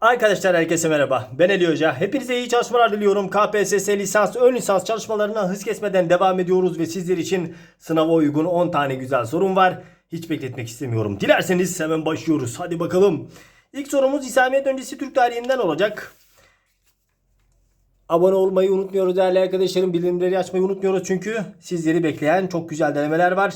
Arkadaşlar herkese merhaba. Ben Ali Hoca. Hepinize iyi çalışmalar diliyorum. KPSS lisans, ön lisans çalışmalarına hız kesmeden devam ediyoruz ve sizler için sınava uygun 10 tane güzel sorum var. Hiç bekletmek istemiyorum. Dilerseniz hemen başlıyoruz. Hadi bakalım. İlk sorumuz İslamiyet öncesi Türk tarihinden olacak. Abone olmayı unutmuyoruz değerli arkadaşlarım. Bildirimleri açmayı unutmuyoruz çünkü sizleri bekleyen çok güzel denemeler var.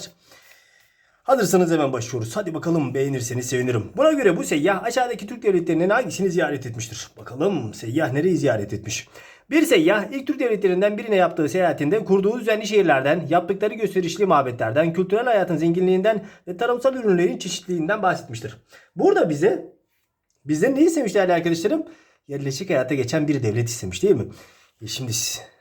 Hazırsanız hemen başlıyoruz. Hadi bakalım beğenirseniz sevinirim. Buna göre bu seyyah aşağıdaki Türk devletlerinden hangisini ziyaret etmiştir? Bakalım seyyah nereyi ziyaret etmiş? Bir seyyah ilk Türk devletlerinden birine yaptığı seyahatinde kurduğu düzenli şehirlerden, yaptıkları gösterişli mabetlerden, kültürel hayatın zenginliğinden ve tarımsal ürünlerin çeşitliliğinden bahsetmiştir. Burada bize bizden neyi istemiş değerli arkadaşlarım? Yerleşik hayata geçen bir devlet istemiş değil mi? E şimdi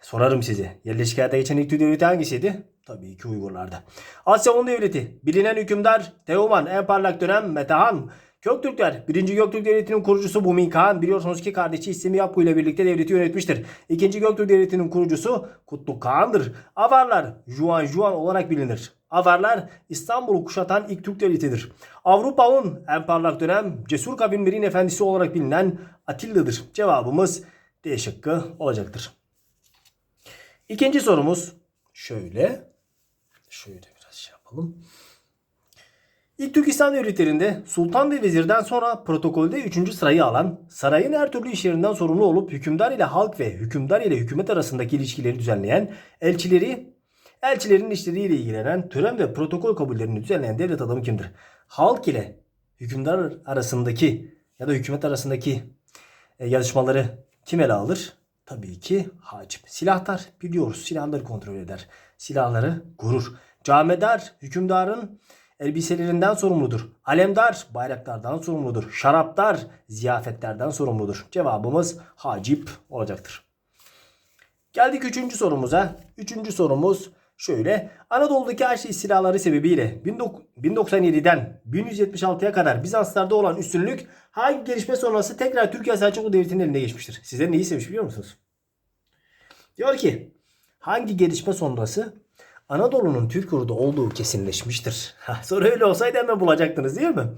sorarım size. Yerleşik hayata geçen ilk Türk devleti hangisiydi? Tabii ki Uygurlar'da. Asya Hun Devleti. Bilinen hükümdar Teoman. En parlak dönem Metehan. Göktürkler. Birinci Göktürk Devleti'nin kurucusu Bumin Kağan. Biliyorsunuz ki kardeşi İslami Yapku ile birlikte devleti yönetmiştir. İkinci Göktürk Devleti'nin kurucusu Kutluk Kağan'dır. Avarlar Juan Juan olarak bilinir. Avarlar İstanbul'u kuşatan ilk Türk devletidir. Avrupa Hun en parlak dönem cesur kavimlerin efendisi olarak bilinen Atilla'dır. Cevabımız D şıkkı olacaktır. İkinci sorumuz şöyle. Şöyle biraz şey yapalım. İlk Türk İslam devletlerinde sultan ve vezirden sonra protokolde 3. sırayı alan, sarayın her türlü işlerinden sorumlu olup hükümdar ile halk ve hükümdar ile hükümet arasındaki ilişkileri düzenleyen, elçileri, elçilerin işleriyle ilgilenen, tören ve protokol kabullerini düzenleyen devlet adamı kimdir? Halk ile hükümdar arasındaki ya da hükümet arasındaki e, yarışmaları kim ele alır? Tabii ki hacip. Silahtar biliyoruz silahları kontrol eder. Silahları gurur. Camedar hükümdarın elbiselerinden sorumludur. Alemdar bayraklardan sorumludur. Şaraptar ziyafetlerden sorumludur. Cevabımız hacip olacaktır. Geldik üçüncü sorumuza. Üçüncü sorumuz şöyle. Anadolu'daki Haçlı istilaları sebebiyle 1097'den 1176'ya kadar Bizanslarda olan üstünlük hangi gelişme sonrası tekrar Türkiye Selçuklu Devleti'nin eline geçmiştir? Size neyi sevmiş biliyor musunuz? Diyor ki hangi gelişme sonrası Anadolu'nun Türk yurdu olduğu kesinleşmiştir. Soru öyle olsaydı hemen bulacaktınız değil mi?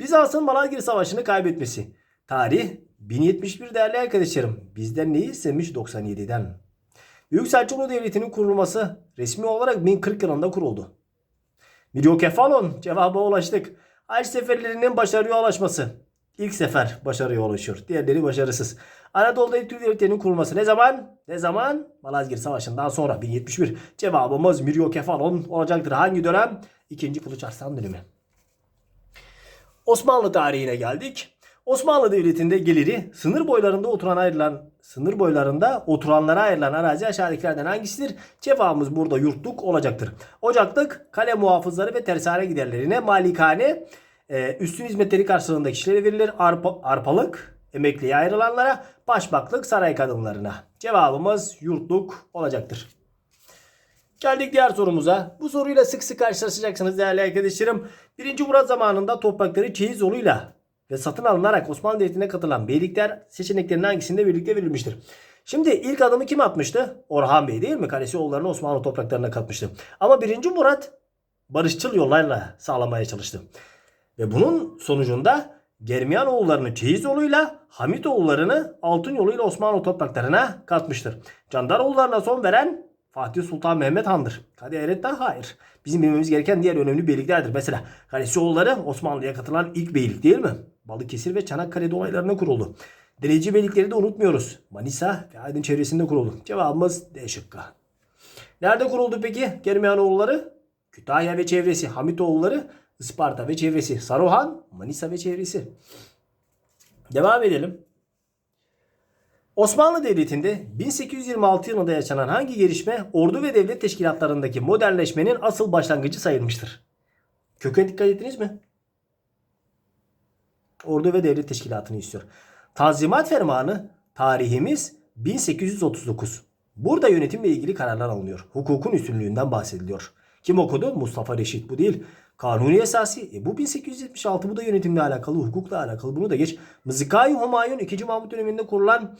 Bizans'ın Malazgirt Savaşı'nı kaybetmesi. Tarih 1071 değerli arkadaşlarım. Bizden neyi istemiş 97'den? Büyük Selçuklu Devleti'nin kurulması resmi olarak 1040 yılında kuruldu. Miryokefalon cevaba ulaştık. Haç seferlerinin başarıya ulaşması. İlk sefer başarıya ulaşıyor. Diğerleri başarısız. Anadolu'da ilk Türk devletlerinin kurulması ne zaman? Ne zaman? Malazgirt Savaşı'ndan sonra 1071. Cevabımız Miryokefalon olacaktır. Hangi dönem? İkinci Kılıç Arslan dönemi. Osmanlı tarihine geldik. Osmanlı Devleti'nde geliri sınır boylarında oturan ayrılan sınır boylarında oturanlara ayrılan arazi aşağıdakilerden hangisidir? Cevabımız burada yurtluk olacaktır. Ocaklık, kale muhafızları ve tersane giderlerine malikane e, üstün hizmetleri karşılığında kişilere verilir. Arpa, arpalık emekliye ayrılanlara, başbaklık saray kadınlarına. Cevabımız yurtluk olacaktır. Geldik diğer sorumuza. Bu soruyla sık sık karşılaşacaksınız değerli arkadaşlarım. 1. Murat zamanında toprakları çeyiz yoluyla ve satın alınarak Osmanlı Devleti'ne katılan beylikler seçeneklerinin hangisinde birlikte verilmiştir? Şimdi ilk adımı kim atmıştı? Orhan Bey değil mi? Kalesioğullarını Osmanlı topraklarına katmıştı. Ama 1. Murat barışçıl yollarla sağlamaya çalıştı. Ve bunun sonucunda Germiyan oğullarını çeyiz yoluyla, Hamit oğullarını altın yoluyla Osmanlı topraklarına katmıştır. Candar oğullarına son veren Fatih Sultan Mehmet Han'dır. Kadı Eret'ten hayır. Bizim bilmemiz gereken diğer önemli beyliklerdir. Mesela Kalesioğulları Osmanlı'ya katılan ilk beylik değil mi? Balıkesir ve Çanakkale dolaylarına kuruldu. Derece beylikleri de unutmuyoruz. Manisa ve Aydın çevresinde kuruldu. Cevabımız D şıkkı. Nerede kuruldu peki Germiyanoğulları? Kütahya ve çevresi. Hamitoğulları Isparta ve çevresi. Saruhan, Manisa ve çevresi. Devam edelim. Osmanlı Devleti'nde 1826 yılında yaşanan hangi gelişme ordu ve devlet teşkilatlarındaki modernleşmenin asıl başlangıcı sayılmıştır? Köke dikkat ettiniz mi? Ordu ve devlet teşkilatını istiyor. Tanzimat Fermanı tarihimiz 1839. Burada yönetimle ilgili kararlar alınıyor. Hukukun üstünlüğünden bahsediliyor. Kim okudu? Mustafa Reşit. Bu değil. Kanuni esası. E bu 1876. Bu da yönetimle alakalı, hukukla alakalı. Bunu da geç. Mızıkai Humayun 2. Mahmut döneminde kurulan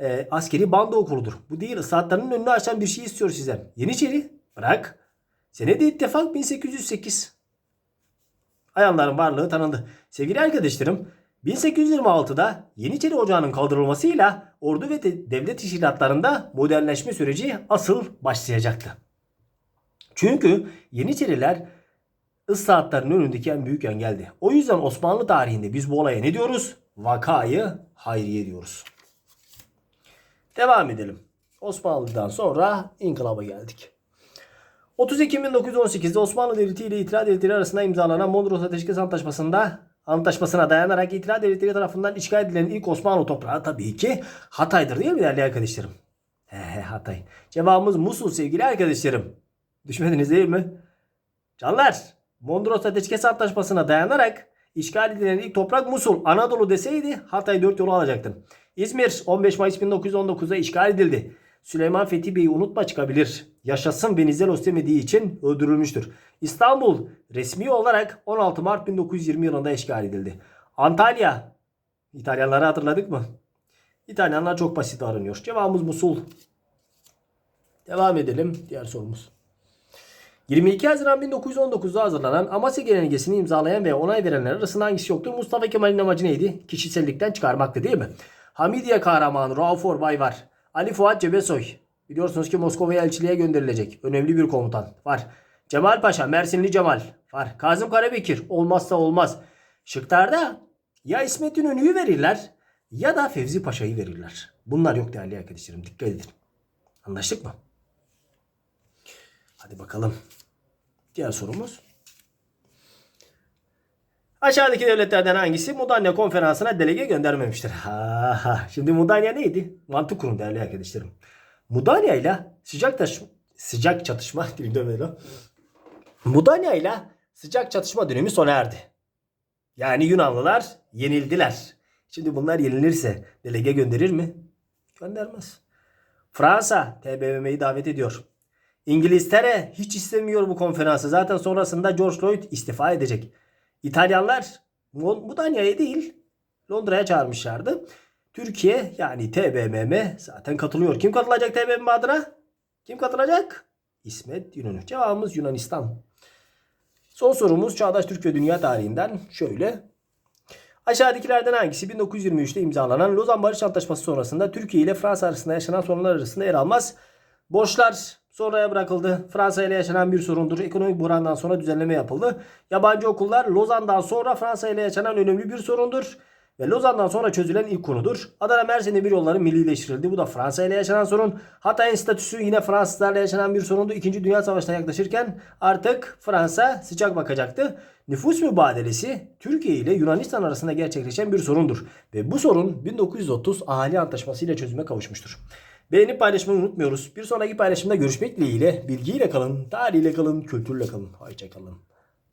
e, askeri bando okuludur. Bu değil. Islahatlarının önünü açan bir şey istiyor sizden. Yeniçeri. Bırak. Senede ittifak 1808. Ayanların varlığı tanındı. Sevgili arkadaşlarım 1826'da Yeniçeri Ocağı'nın kaldırılmasıyla ordu ve de- devlet teşkilatlarında modernleşme süreci asıl başlayacaktı. Çünkü Yeniçeriler ıslahatların önündeki en büyük engeldi. O yüzden Osmanlı tarihinde biz bu olaya ne diyoruz? Vakayı hayriye diyoruz. Devam edelim. Osmanlı'dan sonra inkılaba geldik. 30 Ekim 1918'de Osmanlı Devleti ile İtilaf Devletleri arasında imzalanan Mondros Ateşkes Antlaşması'nda Antlaşmasına dayanarak İtilaf Devletleri tarafından işgal edilen ilk Osmanlı toprağı tabii ki Hatay'dır değil mi değerli arkadaşlarım? He Hatay. Cevabımız Musul sevgili arkadaşlarım. Düşmediniz değil mi? Canlar, Mondros Ateşkes Antlaşması'na dayanarak işgal edilen ilk toprak Musul, Anadolu deseydi Hatay 4 yolu alacaktın. İzmir 15 Mayıs 1919'da işgal edildi. Süleyman Fethi Bey'i unutma çıkabilir. Yaşasın Venizelos demediği için öldürülmüştür. İstanbul resmi olarak 16 Mart 1920 yılında işgal edildi. Antalya İtalyanları hatırladık mı? İtalyanlar çok basit aranıyor. Cevabımız Musul. Devam edelim. Diğer sorumuz. 22 Haziran 1919'da hazırlanan Amasya Genelgesi'ni imzalayan ve onay verenler arasında hangisi yoktur? Mustafa Kemal'in amacı neydi? Kişisellikten çıkarmaktı değil mi? Hamidiye kahramanı Rauf Orbay var. Ali Fuat Cebesoy. Biliyorsunuz ki Moskova'ya elçiliğe gönderilecek. Önemli bir komutan. Var. Cemal Paşa, Mersinli Cemal. Var. Kazım Karabekir. Olmazsa olmaz. Şıklarda ya İsmet İnönü'yü verirler ya da Fevzi Paşa'yı verirler. Bunlar yok değerli arkadaşlarım. Dikkat edin. Anlaştık mı? Hadi bakalım. Diğer sorumuz. Aşağıdaki devletlerden hangisi Mudanya konferansına delege göndermemiştir? Ha, ha. Şimdi Mudanya neydi? Mantık kurun değerli arkadaşlarım. Mudanya ile sıcak taş sıcak çatışma dilimde böyle. Mudanya ile sıcak çatışma dönemi sona erdi. Yani Yunanlılar yenildiler. Şimdi bunlar yenilirse delege gönderir mi? Göndermez. Fransa TBMM'yi davet ediyor. İngiltere hiç istemiyor bu konferansı. Zaten sonrasında George Lloyd istifa edecek. İtalyanlar Mudanya'ya değil Londra'ya çağırmışlardı. Türkiye yani TBMM zaten katılıyor. Kim katılacak TBMM adına? Kim katılacak? İsmet İnönü. Cevabımız Yunanistan. Son sorumuz Çağdaş Türk ve Dünya tarihinden şöyle. Aşağıdakilerden hangisi 1923'te imzalanan Lozan Barış Antlaşması sonrasında Türkiye ile Fransa arasında yaşanan sorunlar arasında yer almaz? Borçlar sonraya bırakıldı. Fransa ile yaşanan bir sorundur. Ekonomik buhrandan sonra düzenleme yapıldı. Yabancı okullar Lozan'dan sonra Fransa ile yaşanan önemli bir sorundur. Ve Lozan'dan sonra çözülen ilk konudur. Adana Mersin demir yolları millileştirildi. Bu da Fransa ile yaşanan sorun. Hatay'ın statüsü yine Fransızlarla yaşanan bir sorundu. İkinci Dünya Savaşı'na yaklaşırken artık Fransa sıcak bakacaktı. Nüfus mübadelesi Türkiye ile Yunanistan arasında gerçekleşen bir sorundur. Ve bu sorun 1930 Ahali Antlaşması ile çözüme kavuşmuştur. Beğenip paylaşmayı unutmuyoruz. Bir sonraki paylaşımda görüşmek dileğiyle. Bilgiyle kalın, tarihiyle kalın, kültürle kalın. Hoşçakalın.